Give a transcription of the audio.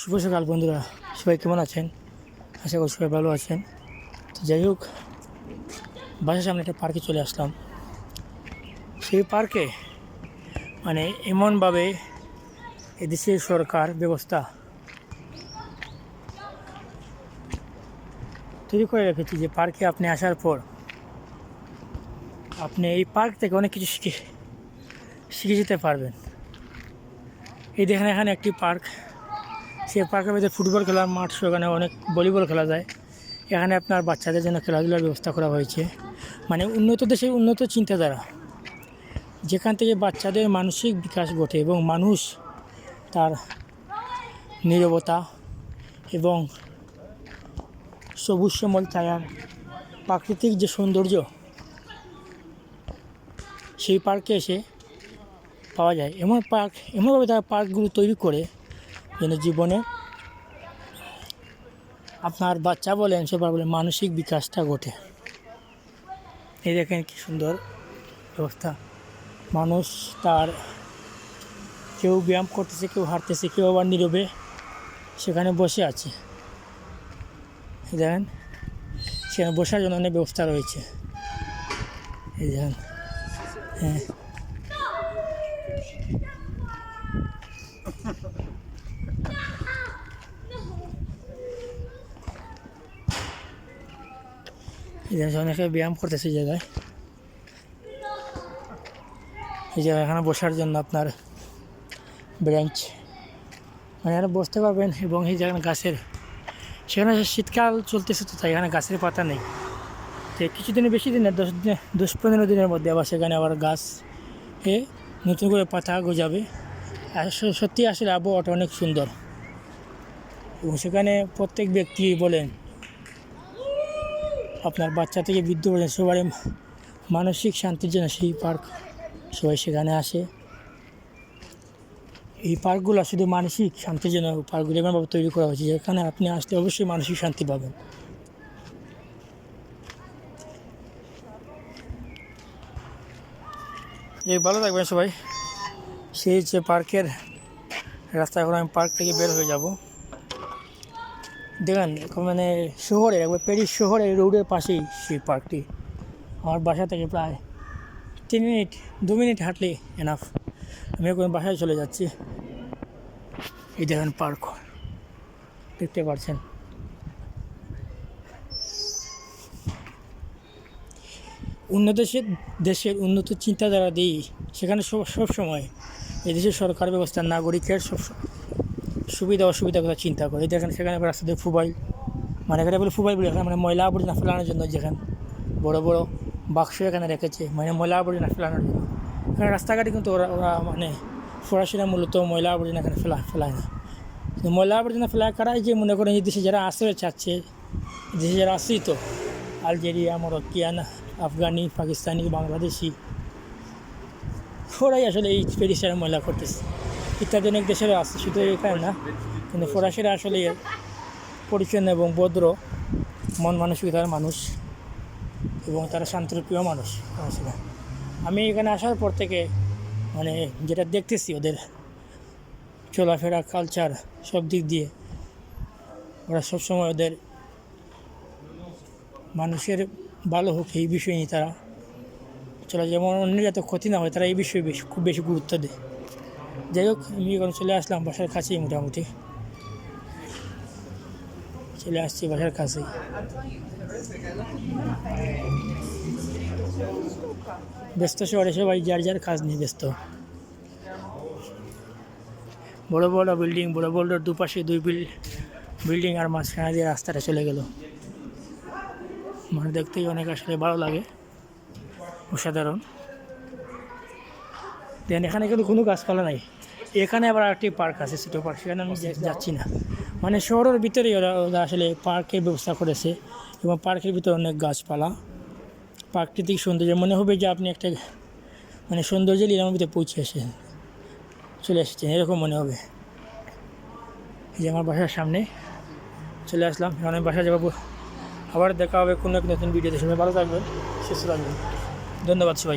শুভ সকাল বন্ধুরা, সবাই কেমন আছেন? আশা করি সবাই ভালো আছেন। তো যাই হোক, বাসার সামনে একটা পার্কে চলে আসলাম। সেই পার্কে মানে এমনভাবে এদেশের সরকার ব্যবস্থা তৈরি করে রেখেছি যে পার্কে আপনি আসার পর আপনি এই পার্ক থেকে অনেক কিছু শিখে শিখে যেতে পারবেন। এই দেখেন এখানে একটি পার্ক। সেই পার্কের মধ্যে ফুটবল খেলার মাঠ সেখানে অনেক ভলিবল খেলা যায়। এখানে আপনার বাচ্চাদের জন্য খেলাধুলার ব্যবস্থা করা হয়েছে। মানে উন্নত দেশের উন্নত চিন্তাধারা। যেখান থেকে বাচ্চাদের মানসিক বিকাশ ঘটে এবং মানুষ তার নীরবতা এবং সবুজ শ্যামল ছায়ার প্রাকৃতিক যে সৌন্দর্য, সেই পার্কে এসে পাওয়া যায়। এমন পার্ক, এমনভাবে তারা পার্কগুলো তৈরি করে যেন জীবনে আপনার বাচ্চা বলেন সবার বলে, মানসিক বিকাশটা ঘটে। এই দেখেন কি সুন্দর ব্যবস্থা। মানুষ তার কেউ ব্যায়াম করতেছে, কেউ হাঁটতেছে, কেউ আবার নীরবে সেখানে বসে আছে। দেখেন, সেখানে বসার জন্য অনেক ব্যবস্থা রয়েছে। এই দেখেন হ্যাঁ। অনেকে ব্যায়াম করতেছে জায়গায় এই জায়গায় এখানে বসার জন্য আপনার ব্রেঞ্চ মানে এখানে বসতে পারবেন এবং এই জায়গায় গাছের সেখানে শীতকাল চলতেছে তো তাই এখানে গাছের পাতা নেই তো কিছুদিনে বেশি দিনে দশ দিনে দশ পনেরো দিনের মধ্যে আবার সেখানে আবার গাছ এ নতুন করে পাতা গজাবে আর সত্যি আসলে আবহাওয়াটা অনেক সুন্দর এবং সেখানে প্রত্যেক ব্যক্তি বলেন আপনার বাচ্চা থেকে বৃদ্ধ পর্যন্ত সবারই মানসিক শান্তির জন্য সেই পার্ক সবাই সেখানে আসে। এই পার্কগুলো শুধু মানসিক শান্তির জন্য পার্কগুলো এমনভাবে তৈরি করা হয়েছে, যেখানে আপনি আসলে অবশ্যই মানসিক শান্তি পাবেন। এই ভালো থাকবেন সবাই। সেই যে পার্কের রাস্তা, এখন আমি পার্ক থেকে বের হয়ে যাব। দেখেন মানে শহরে, একবার প্যারিস শহরের রোডের পাশেই সেই পার্কটি আমার বাসা থেকে প্রায় তিন মিনিট, দু মিনিট হাঁটলে এনাফ আমি এখন বাসায় চলে যাচ্ছি। এই দেখেন পার্ক দেখতে পাচ্ছেন? উন্নত দেশের উন্নত চিন্তাধারা দিই সেখানে সব সব সময় এই সরকার ব্যবস্থা, নাগরিকের সব সুবিধা অসুবিধার কথা চিন্তা করে। দেখেন সেখানে আবার রাস্তাতে ফুবাই মানে এখানে বলে ফুবাই বলে, এখানে মানে ময়লা আবর্জনা ফেলানোর জন্য যেখানে বড় বড় বাক্স এখানে রেখেছে মানে ময়লা আবর্জনা ফেলানোর জন্য। এখানে রাস্তাঘাটে কিন্তু ওরা ওরা মানে ফরাসিরা মূলত ময়লা আবর্জনা এখানে ফেলা, ফেলায় না। কিন্তু ময়লা আবর্জনা ফেলা কারাই যে মনে করেন এই দেশে যারা আশ্রয় চাচ্ছে, দেশে যারা আশ্রিত, আলজেরিয়া, মরক্কিয়ান, আফগানি, পাকিস্তানি, বাংলাদেশি, ওরাই আসলে এই পেরিসের ময়লা করতেছে। ইত্যাদি অনেক দেশের আছে শুধু এখানে না কিন্তু ফরাসিরা আসলে পরিচ্ছন্ন এবং ভদ্র, মন মানসিকতার মানুষ এবং তারা শান্তিপ্রিয় মানুষ, ফরাসিরা। আমি এখানে আসার পর থেকে মানে যেটা দেখতেছি ওদের চলাফেরা কালচার সব দিক দিয়ে, ওরা সবসময় ওদের মানুষের ভালো হোক, এই বিষয় নিয়ে তারা চলে যেমন অন্য যাতে ক্ষতি না হয়, তারা এই বিষয়ে বেশি, খুব বেশি গুরুত্ব দেয়। যাই হোক আমি এখন চলে আসলাম বাসার কাছেই মোটামুটি। চলে আসছি বাসার কাছেই। ব্যস্ত শহরে সবাই যার যার কাজ নিয়ে ব্যস্ত। বড় বড় বিল্ডিং, বড় বড় দুপাশে দুই বিল, বিল্ডিং আর মাঝখানে দিয়ে রাস্তাটা চলে গেল। মানে দেখতেই অনেক আসলে ভালো লাগে। অসাধারণ। দেন এখানে কিন্তু কোনো গাছপালা নাই। এখানে আবার একটি পার্ক আছে ছোটো পার্ক সেখানে আমি যাচ্ছি না। মানে শহরের ভিতরেই ওরা ওরা আসলে পার্কের ব্যবস্থা করেছে এবং পার্কের ভিতরে অনেক গাছপালা। প্রাকৃতিক সৌন্দর্য মনে হবে যে আপনি একটা মানে সৌন্দর্য লীলার ভিতরে পৌঁছে এসেছেন চলে এসেছেন এরকম মনে হবে। এই যে আমার বাসার সামনে চলে আসলাম। এখন আমি বাসায় যাব আবার দেখা হবে কোনো এক নতুন ভিডিওতে সবাই ভালো থাকবেন সুস্থ থাকবেন। ধন্যবাদ সবাই